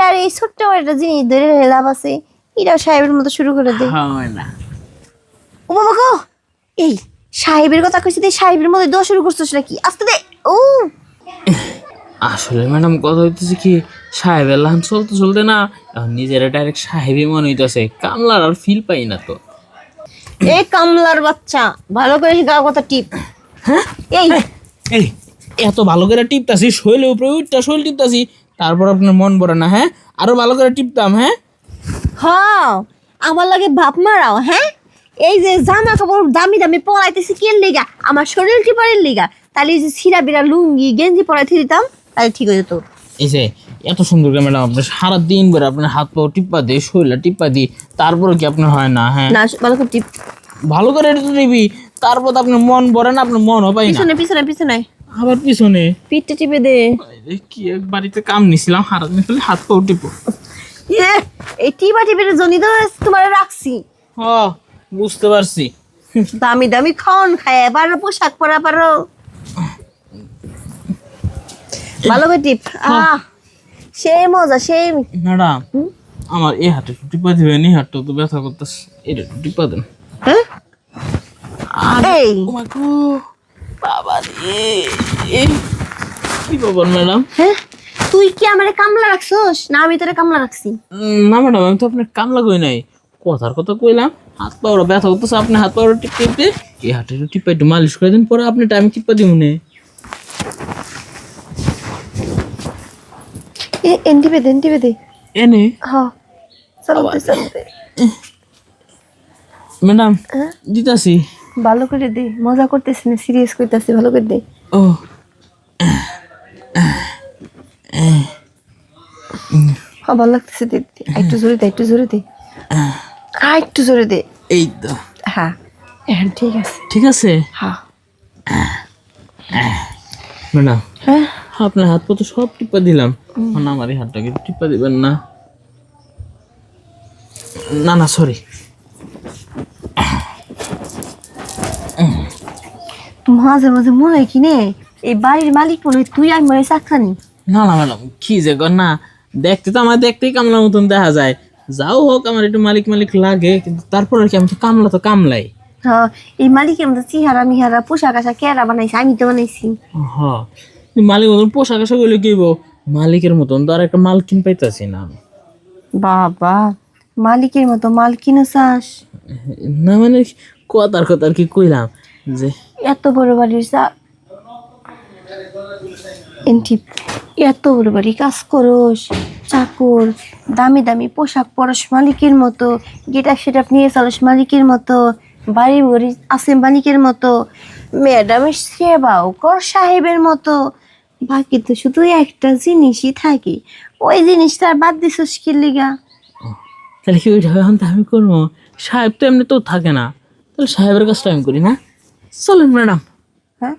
আর এই ছোট্ট একটা জিনিস ধরে লাভ আছে এটাও সাহেবের মতো শুরু করে দে। হয় না। ও বাবা গো! এই সাহেবের কথা কইছি তুই সাহেবের মধ্যে দোষ শুরু করছিস নাকি? আস্তে দে ও! আসলে ম্যাডাম কথা হইতেছে কি সাহেবের লাহান চলতে চলতে না এখন নিজেরা ডাইরেক্ট সাহেবই মনে হইতেছে কামলার আর ফিল পাই না তো। এই কামলার বাচ্চা ভালো করে গা কথা টিপ। হ্যাঁ? এই। এই এত ভালো করে টিপতাছি শৈলে উপরে উঠটা শৈল টিপতাছি তারপর আপনার মন ভরে না হ্যাঁ? আরও ভালো করে টিপতাম হ্যাঁ? হ্যাঁ আমার লাগে বাপ মারাও হ্যাঁ? এই যে জামা কাপড় দামি দামি পরাইতেছি কেন লিগা? আমার শরীর টিপারের লিগা। তাহলে এই যে সিরা বিরা লুঙ্গি গেঞ্জি পরাইতে দিতাম তাহলে ঠিক হয়ে যেত। এই যে এত সুন্দর করে ম্যাডাম আপনার সারা দিন ভরে আপনার হাত পা টিপ্পা দিয়ে শৈলা টিপ্পা দিই তারপরে কি আপনার হয় না হ্যাঁ? না ভালো করে টিপ। ভালো করে এটা তো নিবি তারপর তো আপনার মন ভরে না আপনার মন না। পিছনে পিছনে পিছনে। আবার পিছনে। পিঠটা টিপে দে। কি এক বাড়িতে কাম নিছিলাম হারাত নিয়ে ফেলে হাত পাও টিপো। এই টিপা টিপের জন্য তো তোমার রাখছি। হ বুঝতে পারছি। দামি দামি খাওয়ান খায় পারো পোশাক পরা পারো। ভালো করে টিপ। আহ সেই মজা সেই। ম্যাডাম আমার এই হাতে টিপা দিবেন এই হাতটা তো ব্যথা করতেছে। এটা টিপা দেন। হ্যাঁ? এই। বাবা রে। কি বাবার ম্যাডাম? হ্যাঁ তুই কি আমারে কামলা রাখছস? না আমি তোরে কামলা রাখছি। না ম্যাডাম আমি তো আপনার কামলা কই নাই। কথার কথা কইলাম হাত পা ওরা ব্যথা করতেছে আপনি হাত পা ওরা টিপ টিপতে এই হাতে একটু টিপা একটু মালিশ করে দিন পরে আপনি টাইম টিপা দিব নে। এ এন টিপে দে এন টিপে দে। এনে? হ্যাঁ চলতে চলতে ম্যাডাম হ্যাঁ? দিতাছি। ভালো করে দে মজা করতেছি না সিরিয়াস করতেছি ভালো করে দে। ও হ্যাঁ ভালো লাগতেছে দে। একটু জোরে দে একটু জোরে দে। আর একটু জোরে দে। এই তো। হ্যাঁ হ্যাঁ ঠিক আছে। ঠিক আছে? হ্যাঁ। ম্যাডাম হ্যাঁ? আপনার হাত পা তো সব টিপা দিলাম। এখন আমার এই হাতটাকে টিপা দিবেন না। না না সরি মাঝে মাঝে মনে হয় কি নে এই বাড়ির মালিক মনে হয় তুই আর মনে হয় চাকরানি। না না ম্যাডাম কি যে কর না দেখতে তো আমার দেখতেই কামলা মতন দেখা যায়। যাও হোক আমার একটু মালিক মালিক লাগে কিন্তু তারপর আর কি আমি তো কামলা তো কামলাই। হ্যাঁ এই মালিকের মতো চেহারা মিহারা পোশাক আশাক কেরা বানাইছে আমি তো বানাইছি। হ মালিক মতন পোশাক আশাক হইলে কি? মালিকের মতন তো আর একটা মালকিন পাইতাছি না। আমি। বাবা মালিকের মতো মালকিনও চাস। না মানে কথার কথা আর কি কইলাম? যে এত বড় বাড়ির এন্টি এত বড় বাড়ি কাজ করস চাকর দামি দামি পোশাক পরস মালিকের মতো গেটাপ সেটা নিয়ে চালস মালিকের মতো বাড়ি বাড়ি আছে মালিকের মতো ম্যাডামের সেবাও কর সাহেবের মতো। বাকি তো শুধু একটা জিনিসই থাকে ওই জিনিসটা আর বাদ দিছস কি লিগা? তাহলে কি ওইটা এখন তো আমি করব? সাহেব তো এমনি তো থাকে না। তাহলে সাহেবের কাজটা আমি করি না? চলেন ম্যাডাম হ্যাঁ?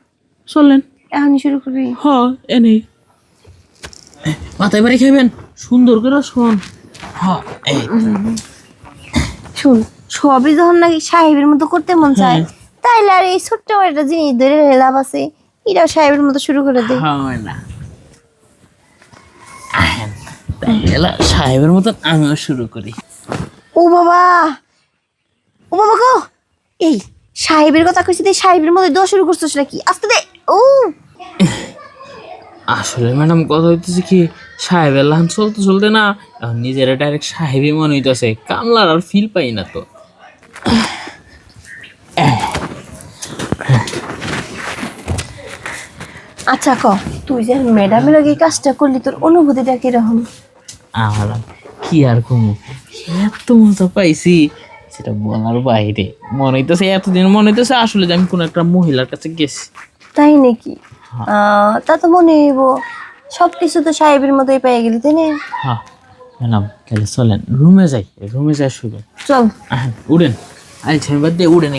চলেন। এখনই শুরু করি। হ এনে মাথায় বাড়ি খাইবেন? সুন্দর করে শোন। হ শুন সবই যখন নাকি সাহেবের মতো করতে মন চায় তাইলে আর এই ছোট্ট একটা জিনিস ধরে লাভ আছে। এটাও সাহেবের মতো শুরু করে দে। হয় না। আহেন, সাহেবের মতো আমিও শুরু করি। ও বাবা! ও বাবা গো! এই সাহেবের কথা কইছি তুই সাহেবের মধ্যে দোষ শুরু করছিস নাকি? আস্তে দে। ও। আসলে ম্যাডাম কথা হইতেছে কি সাহেবের লাহান চলতে চলতে না এখন নিজেরা ডাইরেক্ট সাহেবই মনে হইতেছে কামলার আর ফিল পাই না তো। আচ্ছা ক। তুই যে ম্যাডামের আগে কাজটা করলি তোর অনুভূতিটা কীরকম? আমার কি আর কমু? এত মজা পাইছি সেটা বলার বাইরে। মনে হইতেছে এতদিন মনে হইতেছে আসলে যে আমি কোনো একটা মহিলার কাছে গেছি। তাই নাকি? আহ, তা তো মনে হইব। সব কিছু তো সাহেবের মতোই পেয়ে গেলি তাই না? হ্যাঁ। ম্যাডাম তাহলে চলেন। রুমে যাই রুমে যাই শুবেন চল। উড়েন। আইছেন বাদ দিয়ে উড়েন।